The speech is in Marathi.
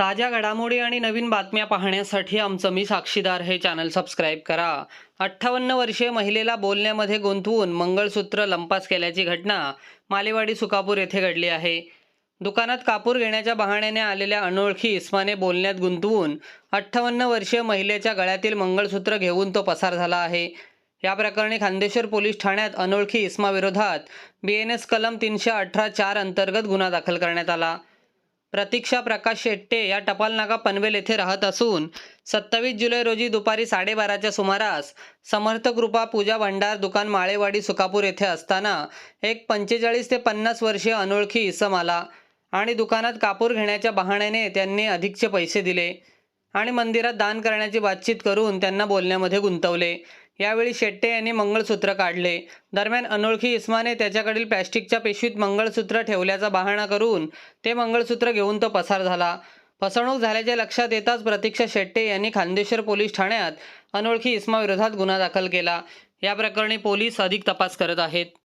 ताज्या घडामोडी आणि नवीन बातम्या पाहण्यासाठी आमचं मी साक्षीदार हे चॅनल सबस्क्राईब करा. अठ्ठावन्न वर्षीय महिलेला बोलण्यामध्ये गुंतवून मंगळसूत्र लंपास केल्याची घटना मालेवाडी सुकापूर येथे घडली आहे. दुकानात कापूर घेण्याच्या बहाण्याने आलेल्या अनोळखी इस्माने बोलण्यात गुंतवून अठ्ठावन्न वर्षीय महिलेच्या गळ्यातील मंगळसूत्र घेऊन तो पसार झाला आहे. या प्रकरणी खांदेश्वर पोलीस ठाण्यात अनोळखी इस्माविरोधात बी एन एस कलम तीनशे अठरा चार अंतर्गत गुन्हा दाखल करण्यात आला. प्रतीक्षा प्रकाश शेट्टे या टपाल नाका पनवेल येथे राहत असून सत्तावीस जुलै रोजी दुपारी साडेबाराच्या सुमारास समर्थ कृपा पूजा भंडार दुकान माळेवाडी सुकापूर येथे असताना एक पंचेचाळीस ते पन्नास वर्षीय अनोळखी इसम आला आणि दुकानात कापूर घेण्याच्या बहाण्याने त्यांनी अधिकचे पैसे दिले आणि मंदिरात दान करण्याची बातचीत करून त्यांना बोलण्यामध्ये गुंतवले. यावेळी शेट्टे यांनी मंगळसूत्र काढले. दरम्यान अनोळखी इस्माने त्याच्याकडील प्लॅस्टिकच्या पिशवीत मंगळसूत्र ठेवल्याचा बहाणा करून ते मंगळसूत्र घेऊन तो पसार झाला. फसवणूक झाल्याचे लक्षात येताच प्रतीक्षा शेट्टे यांनी खांदेश्वर पोलीस ठाण्यात अनोळखी इस्माविरोधात गुन्हा दाखल केला. या प्रकरणी पोलीस अधिक तपास करत आहेत.